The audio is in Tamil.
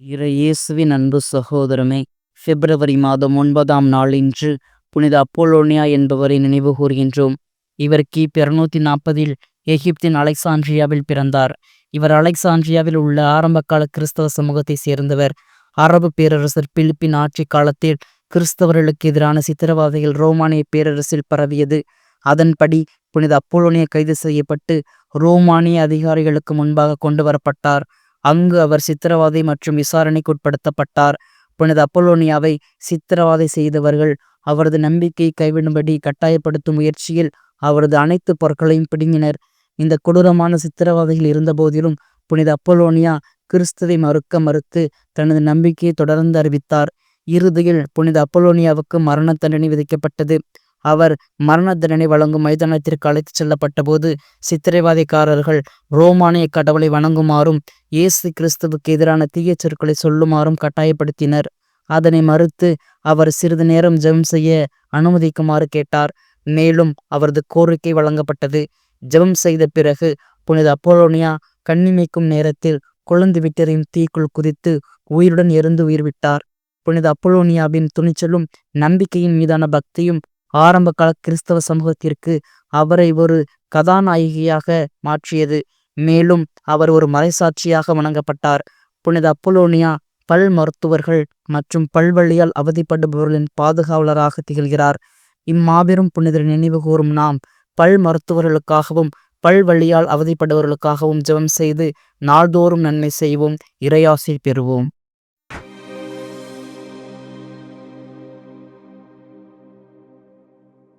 இறை இயேசுவின் அன்பு சகோதரமே பிப்ரவரி மாதம் ஒன்பதாம் நாள் இன்று புனித அப்போலோனியா என்பவரை நினைவு கூறுகின்றோம் இவர் கிபி இருநூத்தி நாற்பதில் எகிப்தின் அலெக்சாண்ட்ரியாவில் பிறந்தார். இவர் அலெக்சாண்ட்ரியாவில் உள்ள ஆரம்பகால கிறிஸ்தவ சமூகத்தை சேர்ந்தவர். அரபு பேரரசர் பிலிப்பின் ஆட்சி காலத்தில் கிறிஸ்தவர்களுக்கு எதிரான சித்திரவாதைகள் ரோமானிய பேரரசில் பரவியது. அதன்படி புனித அப்போலோனியா கைது செய்யப்பட்டு ரோமானிய அதிகாரிகளுக்கு முன்பாக கொண்டு வரப்பட்டார். அங்கு அவர் சித்திரவாதை மற்றும் விசாரணைக்கு உட்படுத்தப்பட்டார் புனித அப்போலோனியாவை சித்திரவாதை செய்தவர்கள் அவரது நம்பிக்கையை கைவிடும்படி கட்டாயப்படுத்தும் முயற்சியில் அவரது அனைத்து பொருட்களையும் பிடுங்கினர். இந்த கொடூரமான சித்திரவாதைகள் இருந்தபோதிலும் புனித அப்போலோனியா கிறிஸ்துவை மறுக்க மறுத்து தனது நம்பிக்கையை தொடர்ந்து அறிவித்தார். இறுதியில் புனித அப்போலோனியாவுக்கு மரண தண்டனை விதிக்கப்பட்டது. அவர் மரண தண்டனை வழங்கும் மைதானத்திற்கு அழைத்துச் செல்லப்பட்டபோது சித்திரைவாதிக்காரர்கள் ரோமானிய கடவுளை வணங்குமாறும் இயேசு கிறிஸ்துவுக்கு எதிரான தீய சொற்களை சொல்லுமாறும் கட்டாயப்படுத்தினர். அதனை மறுத்து அவர் சிறிது நேரம் ஜெபம் செய்ய அனுமதிக்குமாறு கேட்டார். மேலும் அவரது கோரிக்கை வழங்கப்பட்டது. ஜெபம் செய்த பிறகு புனித அப்போலோனியா கண்ணிமைக்கும் நேரத்தில் குழந்து விட்டரின் தீக்குள் குதித்து உயிருடன் எருந்து உயிர் விட்டார் புனித அப்போலோனியாவின் துணிச்சலும் நம்பிக்கையின் மீதான பக்தியும் ஆரம்பகால கிறிஸ்தவ சமூகத்திற்கு அவரை ஒரு கதாநாயகியாக மாற்றியது. மேலும் அவர் ஒரு மறைசாட்சியாக வணங்கப்பட்டார். புனித அப்போலோனியா பல் மருத்துவர்கள் மற்றும் பல்வழியால் அவதிப்படுபவர்களின் பாதுகாவலராக திகழ்கிறார். இம்மாபெரும் புனிதர் நினைவு கூறும் நாம் பல் மருத்துவர்களுக்காகவும் பல்வழியால் அவதிப்படுபவர்களுக்காகவும் ஜெபம் செய்து நாள்தோறும் நன்மை செய்வோம் இறையாசி பெறுவோம்.